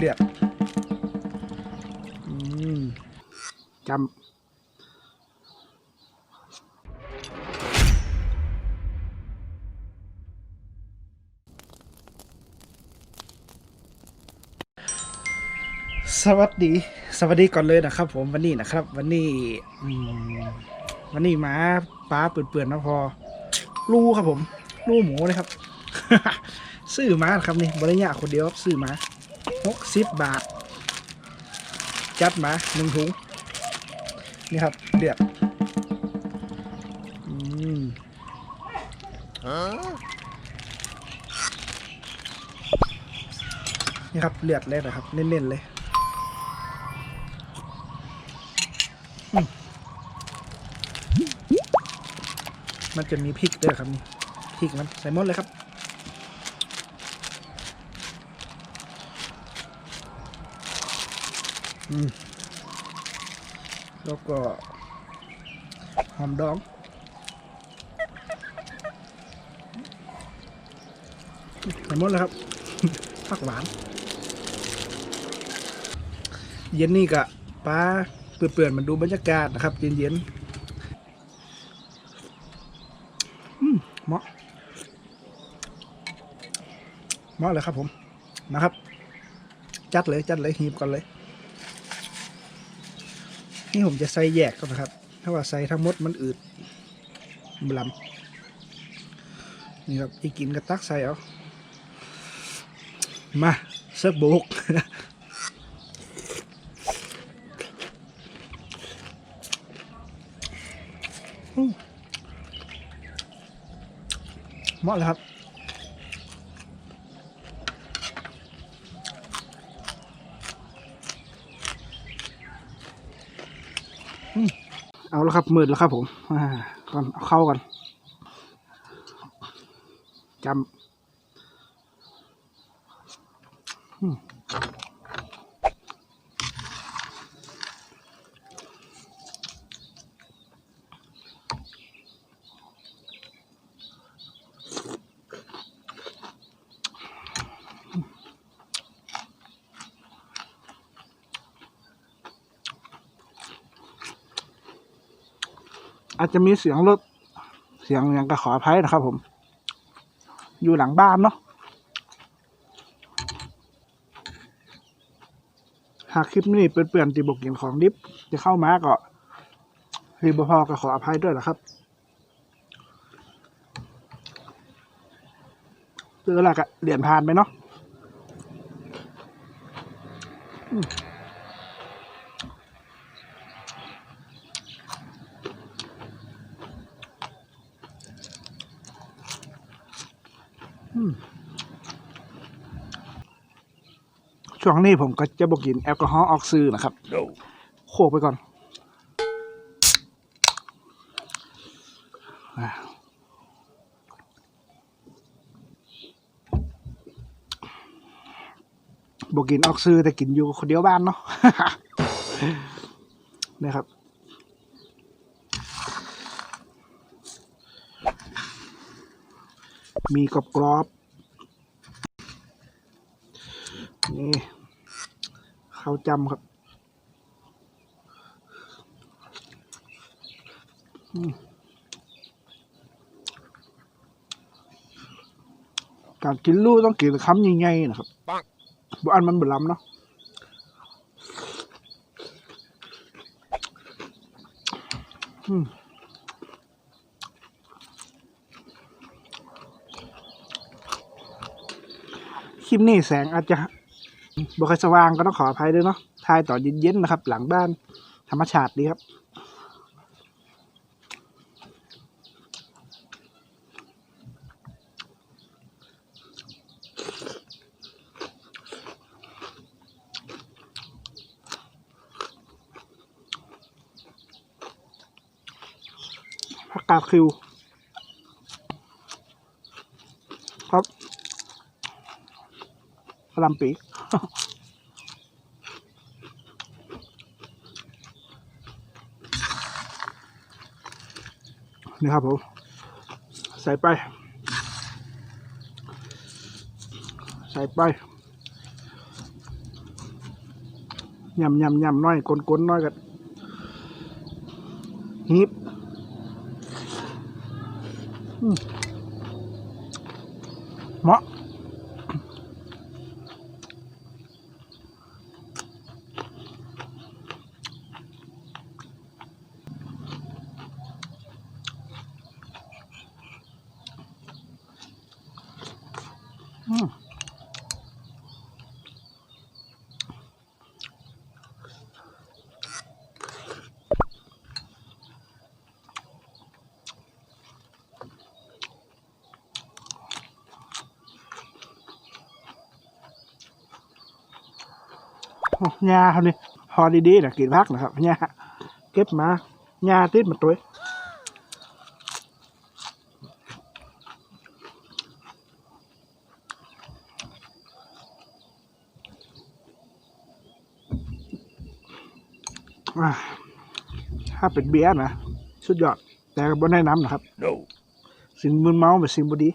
เดือดจำสวัสดี สวัสดีก่อนเลยนะครับ ผมวันนี้นะครับ วันนี้วันนี้หมาป้าเปื่อนๆนะพอลูครับผม ลูหมูนะครับ ซื้อมาครับนี่บริญญาคนเดียวครับซื้อมา หกสิบบาท จัดมาหนึ่งถุง นี่ครับเดือดอืมนี่ครับเลือดเลยนะครับ เน้นๆเลยมมันจะมีพริกด้วยครับนี่พริกมันใส่หมดเลยครับ อืม แล้วก็หอมดองส่หมดแล้วครับ ผักหวาน เย็นนี่กะป้าเปื่อนๆมันดูบรรยากาศนะครับ เย็นๆเหมาะเหมาะเลยครับผมนะครับ จัดเลยจัดเลยหีบก่อนเลย นี่ผมจะใส่แยกก่อนนะครับ ถ้าว่าใส่ทั้งหมดมันอืดบลำนี่ครับอีกกินกระตักใส่เอามาเสิร์ฟโบกเหมาะเลยครับ เอา แล้วครับมืดแล้วครับผมอ่าก่อนเอาเข้ากันจำ อาจจะมีเสียงรถเสียงอย่างกระขออภัยนะครับ ผม อยู่หลังบ้านเนาะหากคลิปนี้เปื่อนๆตีบกกินของดิบจะเข้ามาก็รีบพอก็ขออภัยด้วยนะครับเจอแล้วก็เหรียญผ่านไปเนาะ ช่วงนี้ผมก็จะบอกกินแอลกอฮอล์ออกซื้อนะครับโขกไปก่อนอ่าบอกกินออกซื้อแต่กินอยู่คนเดียวบ้านเนาะนะครับ มีกรอบกรอบๆนี่ข้าวจำครับอืมการกินลูกต้องกินคำใหญ่ๆนะครับบ่อันมันบ่ล้ำเนาะอืม ลิปนี้แสงอาจจะบ่ค่อยสว่างก็ต้องขออภัยด้วยเนาะถ่ายต่อนเย็นๆนะครับ หลังบ้านธรรมชาติดีครับ ผักกาดคิว ครับกระห ลำปีนี่ครับผม ใส่ไป ใส่ไปยำยำยำน้อยกลนกลนน้อยกันฮิป โอ้ยาครับนี่พอดีๆนะกินพักนะครับยาเก็บมายาติดมาตัวอ่าถ้าเป็นเบียร์นะสุดยอด แต่บนได้น้ำนะครับ No. สิ่งมึนเมาเป็นสิ่งบดี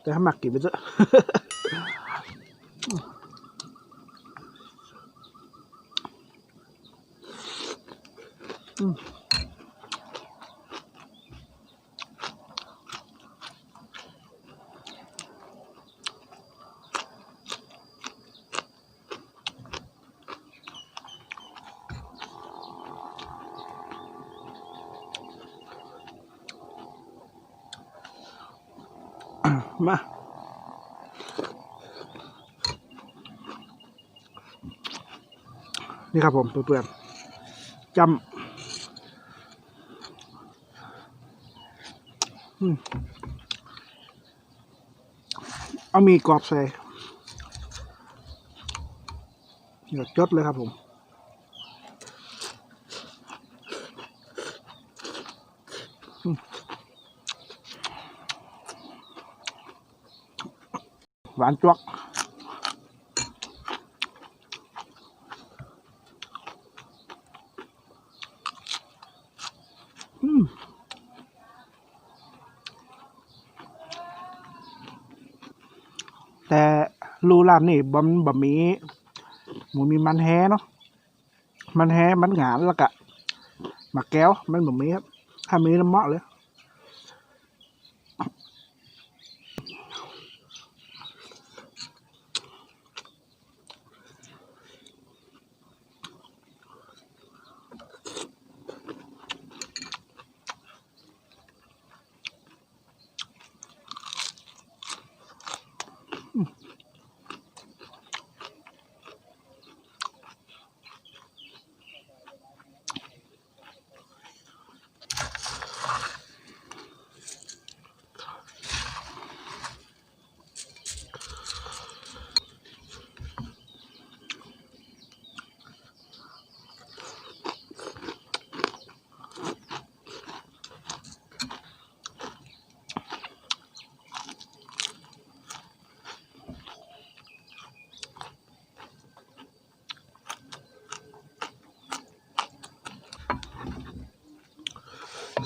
แต่ถ้ามักกินไปเถอะ มานี่ครับผมเปื่อนๆจำอืม เอามีกรอบใส่เดี๋ยวจดเลยครับผมอืมหวานจวก แต่รูร้านนี่บะบะหมี่หมูมีมันแฮเนาะมันแฮมันหงานแล้วกะหมักแก้วมันบะหมี่ครับถ้ามีน้ำเหมะเลย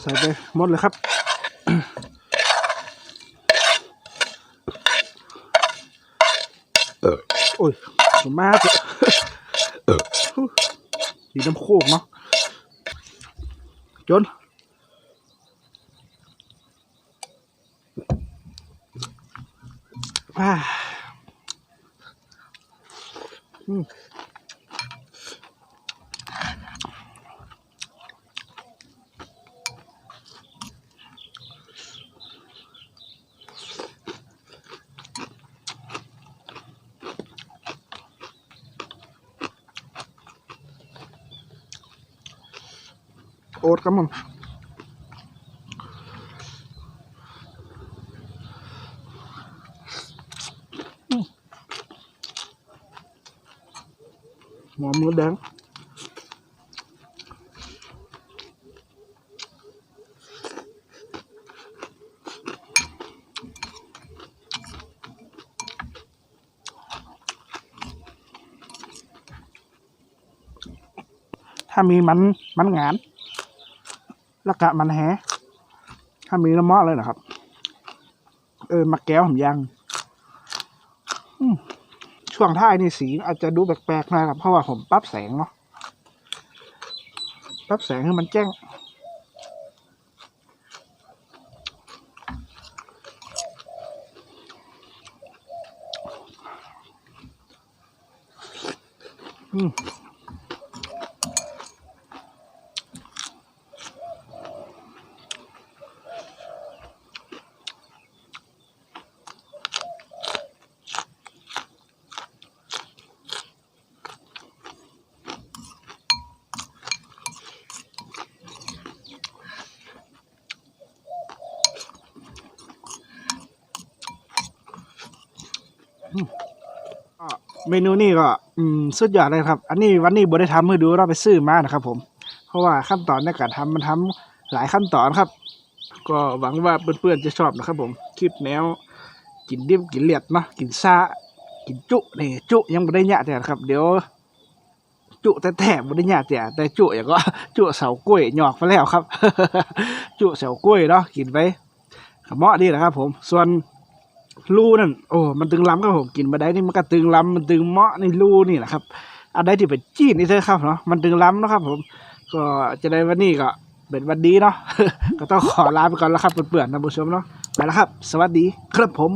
ใส่ไปหมดเลยครับเออโอ้ยผมมาเถอะเออดีน้ำโคกเนาะจนว้าอืม โอ๊ตครับผมอืมหัวมือแดงถ้ามีมันมันหงานแล้วกะมันแฮถ้ามีน้ำมอเลยนะครับ เออมาแก้วผมยังช่วงท้ายนี่สีอาจจะดูแปลกๆหนะครับ เพราะว่าผมปรับแสงเนาะปรับแสงให้มันแจ้งอืม ก็ เมนูนี้ก็อืมสุดยอดเลยครับ อันนี้วันนี้บ่ได้ทำให้ดูเราไปซื้อมานะครับ ผม เพราะว่าขั้นตอนในการทำมันทำหลายขั้นตอนครับ ก็หวังว่าเพื่อนๆจะชอบนะครับ ผมคลิปแนวกินดิบกินเลียดเนาะกินซากินจุนี่จุยังบ่ได้ยะแต่ครับ เดี๋ยว จุแต่แต่บ่ได้ยะแต่แต่จุอย่างก็จุเสากล้วยหยอกไปแล้วครับ จุเสากล้วยเนาะกินไปก็เหมาะดีนะครับ ผมส่วน รูนั่นโอ้มันตึงล้ำครับผมกินมาได้นี่มันก็ตึงล้ำมันตึงเมาะในรูนี่แหละครับอันใดที่เป็นจีนนี่เถอะครับเนาะมันตึงล้ำนะครับ ผม ก็จะได้วันนี้ก็เป็นวันดีเนาะก็ต้องขอลาไปก่อนแล้วครับเปื่อนๆนะผู้ชมเนาะไปแล้วครับ สวัสดีครับผม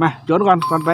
มาโจนก่อนก่อนไป